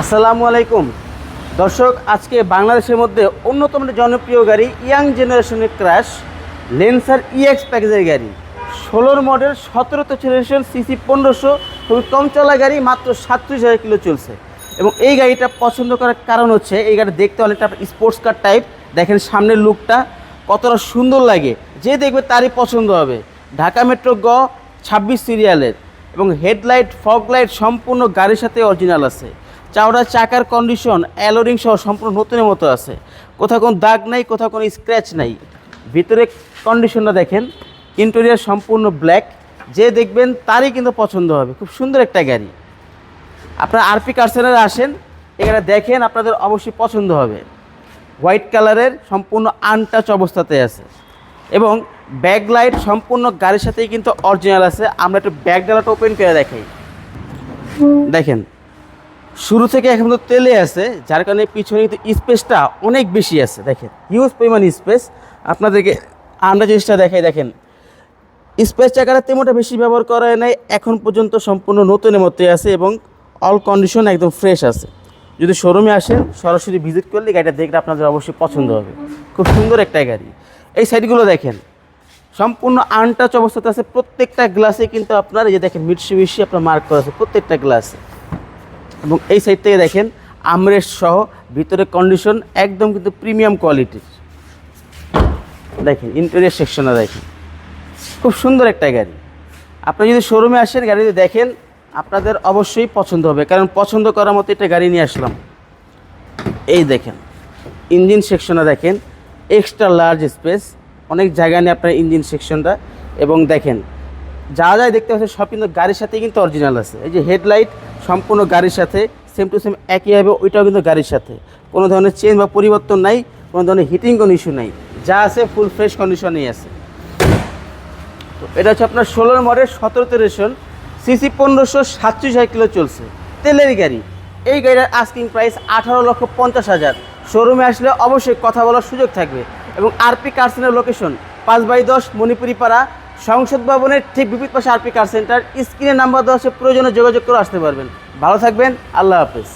আসসালামু আলাইকুম। দর্শক, আজকে বাংলাদেশের মধ্যে অন্যতম জনপ্রিয় গাড়ি ইয়াং জেনারেশনের ক্রাশ লেন্সার ইএক্স প্যাকেজের গাড়ি। ষোলোর মডেল সতেরোতে জেনারেশন সিসি পনেরোশো। খুবই কম চলা গাড়ি, মাত্র সাতত্রিশ হাজার কিলো চলছে। এবং এই গাড়িটা পছন্দ করার কারণ হচ্ছে, এই গাড়ি দেখতে অনেকটা স্পোর্টস কার টাইপ দেখেন সামনের লুকটা কতটা সুন্দর লাগে। যে দেখবে তারই পছন্দ হবে। ঢাকা মেট্রো গ ছাব্বিশ সিরিয়ালের এবং হেডলাইট ফগ লাইট সম্পূর্ণ গাড়ির সাথে অরিজিনাল আছে। চাওড়া চাকার কন্ডিশন অ্যালোরিং সহ সম্পূর্ণ নতুনের মতো আছে। কোথাও কোনো দাগ নাই, কোথাও কোনো স্ক্র্যাচ নাই। ভিতরে কন্ডিশনটা দেখেন ইন্টেরিয়ার সম্পূর্ণ ব্ল্যাক যে দেখবেন তারই কিন্তু পছন্দ হবে। খুব সুন্দর একটা গাড়ি। আপনারা আরপি কারসেনারে আসেন, এখানে দেখেন আপনাদের অবশ্যই পছন্দ হবে। হোয়াইট কালারের সম্পূর্ণ আনটাচ অবস্থাতে আছে। এবং ব্যাক লাইট সম্পূর্ণ গাড়ির সাথেই কিন্তু অরিজিনাল আছে। আমরা একটু ব্যাক ডালাটা ওপেন করে দেখাই। দেখেন। শুরু থেকে এখন তো তেলে আছে, যার কারণে পিছনে কিন্তু স্পেসটা অনেক বেশি আছে, দেখেন। হিউজ পরিমাণ স্পেস। আপনাদেরকে আমরা জিনিসটা দেখাই, দেখেন। স্পেস চাকাটা তেমনটা বেশি ব্যবহার করা নাই, এখন পর্যন্ত সম্পূর্ণ নতুনের মতোই আছে এবং অল কন্ডিশন একদম ফ্রেশ আছে। যদি শোরুমে আসেন, সরাসরি ভিজিট করলে গাড়িটা দেখলে আপনাদের অবশ্যই পছন্দ হবে। খুব সুন্দর একটা গাড়ি। এই সাইডগুলো দেখেন, সম্পূর্ণ আনটাচ অবস্থাতে আছে, প্রত্যেকটা গ্লাসে কিন্তু আপনার এই যে দেখেন মিটসি মিশি আপনার মার্ক করা আছে, প্রত্যেকটা গ্লাসে এবং এই সাইড থেকে দেখেন আমরেস্ট সহ ভিতরে কন্ডিশন একদম কিন্তু প্রিমিয়াম কোয়ালিটির দেখেন ইন্টেরিয়ার সেকশনে দেখেন। খুব সুন্দর একটা গাড়ি। আপনি যদি শোরুমে আসেন, গাড়ি যদি দেখেন, আপনাদের অবশ্যই পছন্দ হবে। কারণ পছন্দ করার মতো একটা গাড়ি নিয়ে আসলাম। এই দেখেন ইঞ্জিন সেকশনে দেখেন এক্সট্রা লার্জ স্পেস অনেক জায়গা নিয়ে আপনার ইঞ্জিন সেকশনটা এবং দেখেন, যা যা দেখতে পাচ্ছেন, সব কিন্তু গাড়ির সাথে কিন্তু অরিজিনাল আছে। এই যে হেডলাইট সম্পূর্ণ গাড়ির সাথে সেম টু সেম একই হবে ওইটাও কিন্তু গাড়ির সাথে। কোনো ধরনের চেঞ্জ বা পরিবর্তন নাই, কোনো ধরনের হিটিং কোনো ইস্যু নাই। যা আছে ফুল ফ্রেশ কন্ডিশনেই আছে। তো এটা হচ্ছে আপনার ষোলোর মডেল, সতেরোতে রেশন সিসি পনেরোশো সাতচল্লিশ কিলো চলছে। তেলের গাড়ি। এই গাড়ির আস্কিং প্রাইস আঠারো লক্ষ পঞ্চাশ হাজার। শোরুমে আসলে অবশ্যই কথা বলার সুযোগ থাকবে। এবং আরপি কার সেন্টার লোকেশন পাঁচ বাই দশ মণিপুরি পাড়া সংসদ ভবনের ঠিক বিপরীত পাশে আরপি কার সেন্টার স্ক্রিনের নাম্বার দেওয়া আছে, প্রয়োজনে যোগাযোগ করে আসতে পারবেন। ভালো থাকবেন, আল্লাহ হাফেজ।